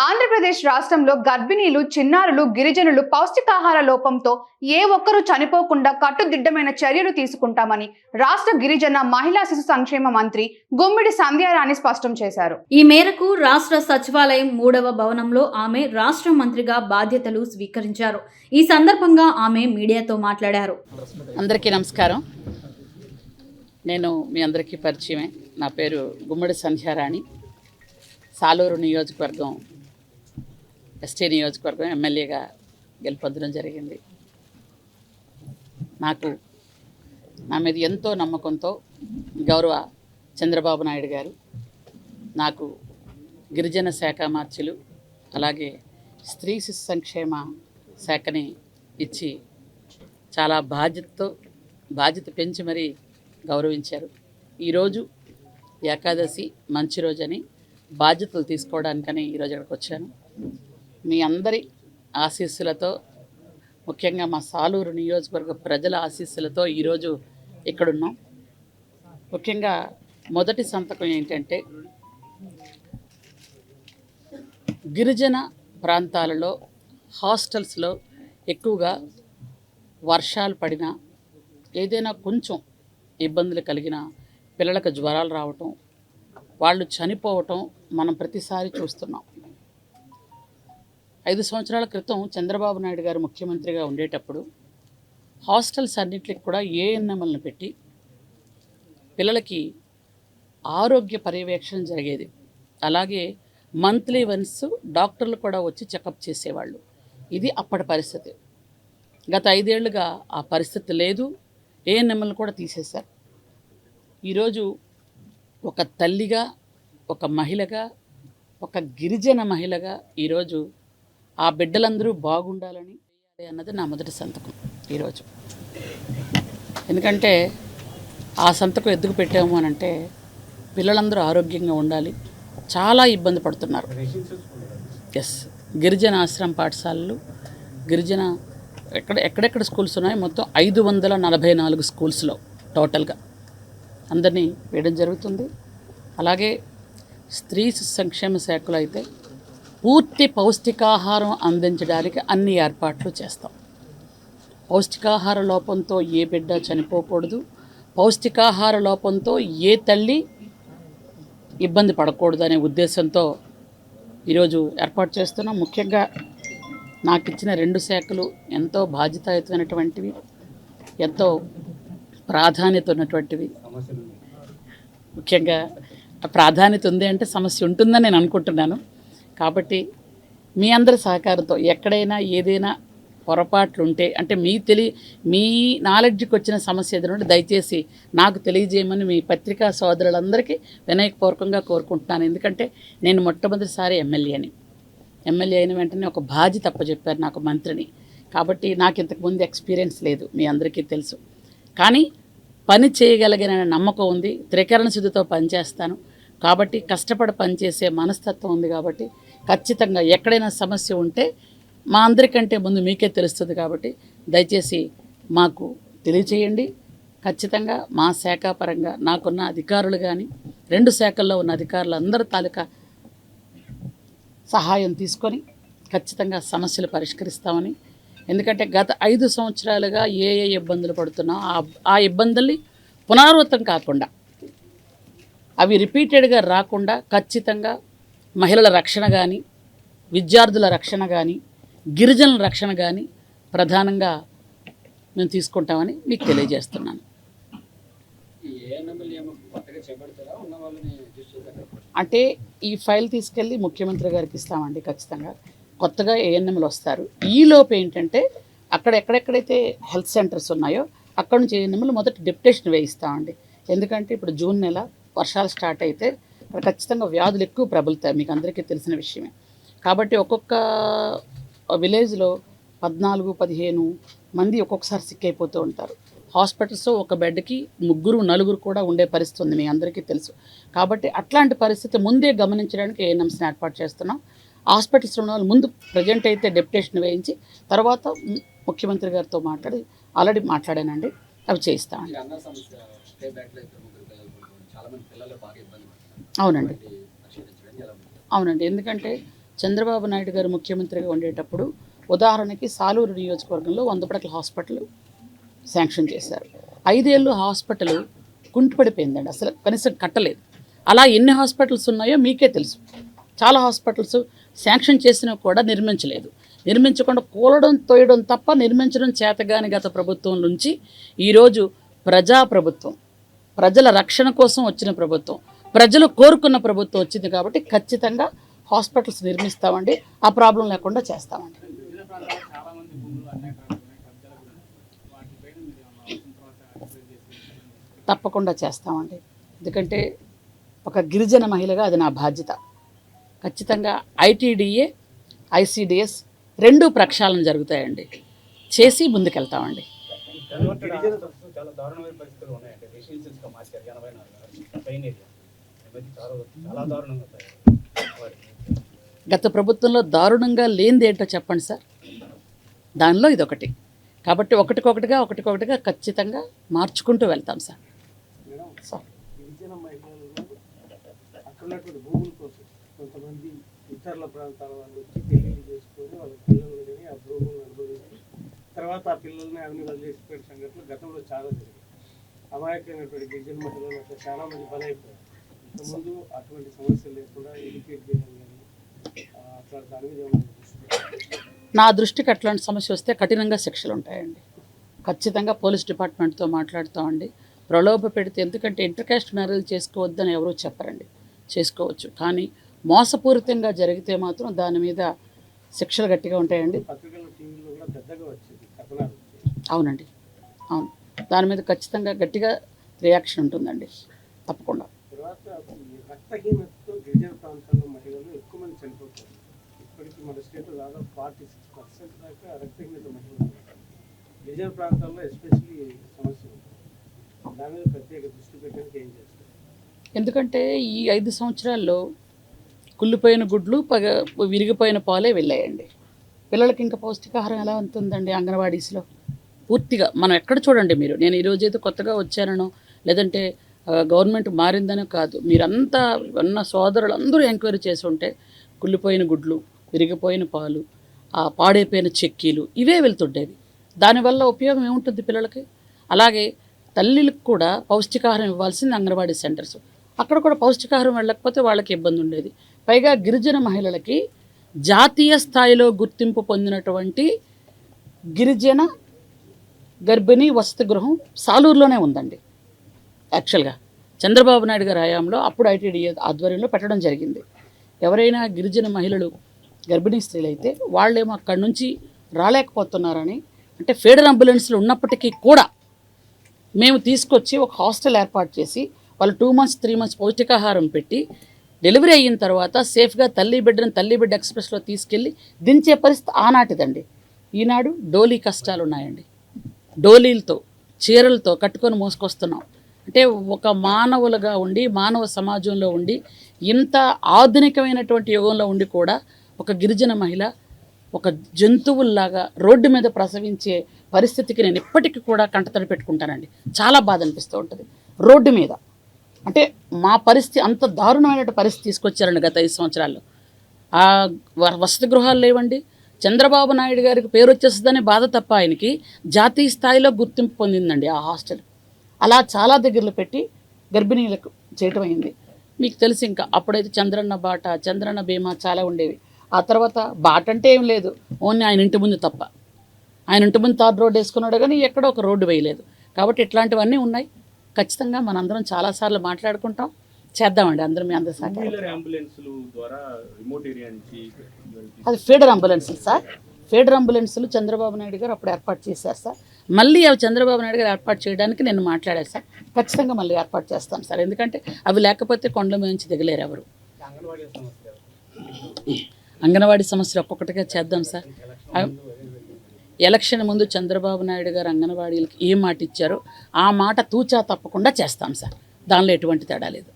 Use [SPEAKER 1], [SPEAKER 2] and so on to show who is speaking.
[SPEAKER 1] ఆంధ్రప్రదేశ్ రాష్ట్రంలో గర్భిణీలు చిన్నారులు గిరిజనులు పౌష్టికాహార లోపంతో ఏ ఒక్కరూ చనిపోకుండా కట్టుదిట్టమైన చర్యలు తీసుకుంటామని రాష్ట్ర గిరిజన మహిళా శిశు సంక్షేమ మంత్రి గుమ్మిడి సంధ్యారాణి స్పష్టం చేశారు.
[SPEAKER 2] ఈ మేరకు రాష్ట్ర సచివాలయం మూడవ భవనంలో ఆమె రాష్ట్ర మంత్రిగా బాధ్యతలు స్వీకరించారు. ఈ సందర్భంగా ఆమె మీడియాతో మాట్లాడారు.
[SPEAKER 3] అందరికీ నమస్కారం. నేను మీ అందరికీ పరిచయమే. నా పేరు గుమ్మడి సంధ్యారాణి. సాలూరు నియోజకవర్గం ఎస్టీ నియోజకవర్గం ఎమ్మెల్యేగా గెలుపొందడం జరిగింది. నాకు నా మీద ఎంతో నమ్మకంతో గౌరవ చంద్రబాబు నాయుడు గారు నాకు గిరిజన శాఖ మార్చులు అలాగే స్త్రీ శిశు సంక్షేమ శాఖని ఇచ్చి చాలా బాధ్యతతో బాధ్యత పెంచి మరీ గౌరవించారు. ఈరోజు ఏకాదశి మంచి రోజని బాధ్యతలు తీసుకోవడానికని ఈరోజు ఇక్కడికి వచ్చాను. మీ అందరి ఆశీస్సులతో ముఖ్యంగా మా సాలూరు నియోజకవర్గ ప్రజల ఆశీస్సులతో ఈరోజు ఇక్కడున్నాం. ముఖ్యంగా మొదటి సంతకం ఏంటంటే గిరిజన ప్రాంతాలలో హాస్టల్స్లో ఎక్కువగా వర్షాలు పడినా ఏదైనా కొంచెం ఇబ్బందులు కలిగిన పిల్లలకు జ్వరాలు రావటం వాళ్ళు చనిపోవటం మనం ప్రతిసారి చూస్తున్నాం. ఐదు సంవత్సరాల క్రితం చంద్రబాబు నాయుడు గారు ముఖ్యమంత్రిగా ఉండేటప్పుడు హాస్టల్స్ అన్నింటికి కూడా ఏఎన్ఎంఎల్ని పెట్టి పిల్లలకి ఆరోగ్య పర్యవేక్షణ జరిగేది. అలాగే మంత్లీ వన్స్ డాక్టర్లు కూడా వచ్చి చెకప్ చేసేవాళ్ళు. ఇది అప్పటి పరిస్థితి. గత ఐదేళ్ళుగా ఆ పరిస్థితి లేదు. ఏఎన్ఎంఎల్ కూడా తీసేశారు. ఈరోజు ఒక తల్లిగా ఒక మహిళగా ఒక గిరిజన మహిళగా ఈరోజు ఆ బిడ్డలందరూ బాగుండాలని అన్నది నా మొదటి సంతకం ఈరోజు. ఎందుకంటే ఆ సంతకం ఎందుకు పెట్టాము అని అంటే పిల్లలందరూ ఆరోగ్యంగా ఉండాలి. చాలా ఇబ్బంది పడుతున్నారు. ఎస్ గిరిజన ఆశ్రమ పాఠశాలలు గిరిజన ఎక్కడ ఎక్కడెక్కడ స్కూల్స్ ఉన్నాయో? మొత్తం ఐదు వందల నలభై నాలుగు స్కూల్స్లో టోటల్గా. అందరినీ వేయడం జరుగుతుంది. అలాగే స్త్రీ సంక్షేమ శాఖలో అయితే పూర్తి పౌష్టికాహారం అందించడానికి అన్ని ఏర్పాట్లు చేస్తాం. పౌష్టికాహార లోపంతో ఏ బిడ్డ చనిపోకూడదు. పౌష్టికాహార లోపంతో ఏ తల్లి ఇబ్బంది పడకూడదు అనే ఉద్దేశంతో ఈరోజు ఏర్పాటు చేస్తున్నాం. ముఖ్యంగా నాకు ఇచ్చిన రెండు శాఖలు ఎంతో బాధ్యతాయుతమైనటువంటివి ఎంతో ప్రాధాన్యత ఉన్నటువంటివి. ముఖ్యంగా ప్రాధాన్యత ఉంది అంటే సమస్య ఉంటుందని నేను అనుకుంటున్నాను. కాబట్టి మీ అందరి సహకారంతో ఎక్కడైనా ఏదైనా పొరపాట్లు ఉంటే అంటే మీ తెలి మీ నాలెడ్జ్కి వచ్చిన సమస్య ఎదురుంటే దయచేసి నాకు తెలియజేయమని మీ పత్రికా సోదరులందరికీ వినయపూర్వకంగా కోరుకుంటున్నాను. ఎందుకంటే నేను మొట్టమొదటిసారి ఎమ్మెల్యేని ఎమ్మెల్యే అయిన వెంటనే ఒక బాధ్యత అప్పచెప్పారు నాకు మంత్రిని. కాబట్టి నాకు ఇంతకుముందు ఎక్స్పీరియన్స్ లేదు మీ అందరికీ తెలుసు. కానీ పని చేయగలిగిన నమ్మకం ఉంది త్రికరణ శుద్ధితో పనిచేస్తాను. కాబట్టి కష్టపడి పనిచేసే మనస్తత్వం ఉంది కాబట్టి ఖచ్చితంగా ఎక్కడైనా సమస్య ఉంటే మా అందరికంటే ముందు మీకే తెలుస్తుంది కాబట్టి దయచేసి మాకు తెలియచేయండి. ఖచ్చితంగా మా శాఖ పరంగా నాకున్న అధికారులు కానీ రెండు శాఖల్లో ఉన్న అధికారులు అందరి తాలూకా సహాయం తీసుకొని ఖచ్చితంగా సమస్యలు పరిష్కరిస్తామని. ఎందుకంటే గత ఐదు సంవత్సరాలుగా ఏ ఏ ఇబ్బందులు పడుతున్నాం ఆ ఆ ఇబ్బందుల్ని పునరావృతం కాకుండా అవి రిపీటెడ్గా రాకుండా ఖచ్చితంగా మహిళల రక్షణ కానీ విద్యార్థుల రక్షణ కానీ గిరిజనుల రక్షణ కానీ ప్రధానంగా మేము తీసుకుంటామని మీకు తెలియజేస్తున్నాను. అంటే ఈ ఫైల్ తీసుకెళ్ళి ముఖ్యమంత్రి గారికి ఇస్తామండి ఖచ్చితంగా. కొత్తగా ఏఎన్ఎంలు వస్తారు. ఈలోపు ఏంటంటే అక్కడ ఎక్కడెక్కడైతే హెల్త్ సెంటర్స్ ఉన్నాయో అక్కడ నుంచి ఏఎన్ఎంలు మొదటి డెప్యుటేషన్ వేయిస్తామండి. ఎందుకంటే ఇప్పుడు జూన్ నెల వర్షాలు స్టార్ట్ అయితే ఖచ్చితంగా వ్యాధులు ఎక్కువ ప్రబలుతాయి మీకు అందరికీ తెలిసిన విషయమే. కాబట్టి ఒక్కొక్క విలేజ్లో పద్నాలుగు పదిహేను మంది ఒక్కొక్కసారి సిక్ అయిపోతూ ఉంటారు. హాస్పిటల్స్లో ఒక బెడ్కి ముగ్గురు నలుగురు కూడా ఉండే పరిస్థితి ఉంది మీ అందరికీ తెలుసు. కాబట్టి అట్లాంటి పరిస్థితి ముందే గమనించడానికి ఏఎన్ఎంస్ని ఏర్పాటు చేస్తున్నాం. హాస్పిటల్స్ ఉన్న వాళ్ళు ముందు ప్రజెంట్ అయితే డెప్యుటేషన్ వేయించి తర్వాత ముఖ్యమంత్రి గారితో మాట్లాడి ఆల్రెడీ మాట్లాడానండి అవి చేయిస్తామండి. అవునండి. అవునండి. ఎందుకంటే చంద్రబాబు నాయుడు గారు ముఖ్యమంత్రిగా ఉండేటప్పుడు ఉదాహరణకి సాలూరు నియోజకవర్గంలో వంద పడకల హాస్పిటల్ శాంక్షన్ చేశారు. ఐదేళ్ళు హాస్పిటల్ కుంటుపడిపోయిందండి అసలు కనీసం కట్టలేదు. అలా ఎన్ని హాస్పిటల్స్ ఉన్నాయో మీకే తెలుసు. చాలా హాస్పిటల్స్ శాంక్షన్ చేసినా కూడా నిర్మించలేదు. నిర్మించకుండా కూలడం తోయడం తప్ప నిర్మించడం చేతగాని గత ప్రభుత్వం నుంచి ఈరోజు ప్రజా ప్రభుత్వం ప్రజల రక్షణ కోసం వచ్చిన ప్రభుత్వం ప్రజలు కోరుకున్న ప్రభుత్వం వచ్చింది కాబట్టి ఖచ్చితంగా హాస్పిటల్స్ నిర్మిస్తామండి. ఆ ప్రాబ్లం లేకుండా చేస్తామండి. తప్పకుండా చేస్తామండి. ఎందుకంటే ఒక గిరిజన మహిళగా అది నా బాధ్యత. ఖచ్చితంగా ఐటీడీఏ ఐసిడిఎస్ రెండు ప్రక్షాళన జరుగుతాయండి. చేసి ముందుకెళ్తామండి.
[SPEAKER 4] చాలా దారుణమైన పరిస్థితులు ఉన్నాయండి. రెసిడెన్షియల్స్ మార్చారు. ఎనభై నాలుగు చాలా దారుణంగా
[SPEAKER 3] గత ప్రభుత్వంలో దారుణంగా లేనిది ఏంటో చెప్పండి సార్. దానిలో ఇదొకటి. కాబట్టి ఒకటికొకటిగా ఒకటికొకటిగా ఖచ్చితంగా మార్చుకుంటూ వెళ్తాం సార్. సార్.
[SPEAKER 5] గిరిజన మహిళలు అక్కడ ఉన్నటువంటి భూముల కోసం కొంతమంది ఇతరుల ప్రాంతాల వాళ్ళు వచ్చి పెళ్ళిళ్ళు చేసుకొని వాళ్ళ పిల్లలు కానీ ఆ భూములను అనుభవించి తర్వాత ఆ పిల్లల్ని అవిని వదిలేసిపోయిన సంఘటనలు గతంలో చాలా జరిగాయి. అమాయకమైనటువంటి గిరిజన మహిళలు అట్లా చాలా మంది బలైపోయారు. ఇంతకుముందు అటువంటి సమస్యలు లేకుండా ఎడ్యుకేట్ చేయడం అట్లా దాని మీద?
[SPEAKER 3] నా దృష్టికి అట్లాంటి సమస్య వస్తే కఠినంగా శిక్షలు ఉంటాయండి. ఖచ్చితంగా పోలీస్ డిపార్ట్మెంట్తో మాట్లాడుతామండి. ప్రలోభ పెడితే ఎందుకంటే ఇంటర్ కాస్ట్ మ్యారేజ్ చేసుకోవద్దని ఎవరూ చెప్పరండి. చేసుకోవచ్చు. కానీ మోసపూరితంగా జరిగితే మాత్రం దాని మీద శిక్షలు గట్టిగా ఉంటాయండి. అవునండి. అవును. దాని మీద ఖచ్చితంగా గట్టిగా రియాక్షన్ ఉంటుందండి. తప్పకుండా.
[SPEAKER 5] తర్వాత రక్తహీనతతో గిరిజన ప్రాంతాల్లో మహిళలు ఎక్కువ మంది చనిపోతారు. ఇప్పటికీ మన స్టేట్లో దాదాపు ఫార్టీ సిక్స్ పర్సెంట్ దాకా రక్తహీనత మహిళలు గిరిజన ప్రాంతాల్లో ఎస్పెషలీ సమస్య ఉంది. దాని మీద ప్రత్యేక దృష్టి పెట్టడానికి ఏం చేస్తారు?
[SPEAKER 3] ఎందుకంటే ఈ ఐదు సంవత్సరాల్లో కుళ్ళిపోయిన గుడ్లు పగ విరిగిపోయిన పాలే వెళ్ళాయండి. పిల్లలకి ఇంకా పౌష్టికాహారం ఎలా ఉంటుందండి అంగన్వాడీస్లో? పూర్తిగా మనం ఎక్కడ చూడండి మీరు? నేను ఈరోజు అయితే కొత్తగా వచ్చానో లేదంటే గవర్నమెంట్ మారిందని కాదు. మీరంతా ఉన్న సోదరులందరూ ఎంక్వైరీ చేసి ఉంటే కుళ్ళిపోయిన గుడ్లు విరిగిపోయిన పాలు ఆ పాడైపోయిన చెక్కీలు ఇవే వెళ్తుండేవి. దానివల్ల ఉపయోగం ఏముంటుంది పిల్లలకి? అలాగే తల్లిలకు కూడా పౌష్టికాహారం ఇవ్వాల్సింది అంగన్వాడీ సెంటర్స్. అక్కడ కూడా పౌష్టికాహారం వెళ్ళకపోతే వాళ్ళకి ఇబ్బంది ఉండేది. పైగా గిరిజన మహిళలకి జాతీయ స్థాయిలో గుర్తింపు పొందినటువంటి గిరిజన గర్భిణీ వసతి గృహం సాలూరులోనే ఉందండి. యాక్చువల్గా చంద్రబాబు నాయుడు గారి హయాంలో అప్పుడు ఐటీడీ ఆధ్వర్యంలో పెట్టడం జరిగింది. ఎవరైనా గిరిజన మహిళలు గర్భిణీ స్త్రీలు అయితే వాళ్ళేమో అక్కడి నుంచి రాలేకపోతున్నారని అంటే ఫీడర్ అంబులెన్స్లు ఉన్నప్పటికీ కూడా మేము తీసుకొచ్చి ఒక హాస్టల్ ఏర్పాటు చేసి వాళ్ళు టూ మంత్స్ త్రీ మంత్స్ పౌష్టికాహారం పెట్టి డెలివరీ అయిన తర్వాత సేఫ్గా తల్లి బిడ్డను తల్లి బిడ్డ ఎక్స్ప్రెస్లో తీసుకెళ్ళి దించే పరిస్థితి ఆనాటిదండి. ఈనాడు డోలీ కష్టాలు ఉన్నాయండి డోలీలతో చీరలతో కట్టుకొని మోసుకొస్తున్నాం. అంటే ఒక మానవులుగా ఉండి మానవ సమాజంలో ఉండి ఇంత ఆధునికమైనటువంటి యుగంలో ఉండి కూడా ఒక గిరిజన మహిళ ఒక జంతువుల్లాగా రోడ్డు మీద ప్రసవించే పరిస్థితికి నేను ఇప్పటికీ కూడా కంటతడి పెట్టుకుంటానండి. చాలా బాధ అనిపిస్తూ ఉంటుంది. రోడ్డు మీద. అంటే మా పరిస్థితి అంత దారుణమైన పరిస్థితి తీసుకొచ్చారండి గత ఐదు సంవత్సరాల్లో. ఆ వ- వసతి గృహాలు లేవండి. చంద్రబాబు నాయుడు గారికి పేరు వచ్చేస్తుందని బాధ తప్ప ఆయనకి జాతీయ స్థాయిలో గుర్తింపు పొందిందండి ఆ హాస్టల్. అలా చాలా దగ్గరలో పెట్టి గర్భిణీలకు చేయటం అయింది. మీకు తెలిసి ఇంకా అప్పుడైతే చంద్రన్న బాట చంద్రన్న బీమా చాలా ఉండేవి. ఆ తర్వాత బాట అంటే ఏం లేదు. ఓన్లీ ఆయన ఇంటి ముందు తప్ప. ఆయన ఇంటి ముందు థర్డ్ రోడ్ వేసుకున్నాడు కానీ ఎక్కడో ఒక రోడ్డు వేయలేదు. కాబట్టి ఇట్లాంటివన్నీ ఉన్నాయి. ఖచ్చితంగా మనందరం చాలాసార్లు మాట్లాడుకుంటాం. చేద్దామండి అందరం మీ అందరి అది ఫీడర్ అంబులెన్సులు సార్. ఫీడర్ అంబులెన్సులు చంద్రబాబు నాయుడు గారు అప్పుడు ఏర్పాటు చేశారు సార్. మళ్ళీ అవి చంద్రబాబు నాయుడు గారు ఏర్పాటు చేయడానికి నేను మాట్లాడాను సార్. ఖచ్చితంగా మళ్ళీ ఏర్పాటు చేస్తాం సార్. ఎందుకంటే అవి లేకపోతే కొండల మీద నుంచి దిగలేరు ఎవరు.
[SPEAKER 4] అంగన్వాడీ సమస్య
[SPEAKER 3] సమస్యలు ఒక్కొక్కటిగా చేద్దాం సార్. ఎలక్షన్ ముందు చంద్రబాబు నాయుడు గారు అంగన్వాడీలకు ఏ మాట ఇచ్చారో ఆ మాట తూచా తప్పకుండా చేస్తాం సార్. దానిలో ఎటువంటి తేడా లేదు.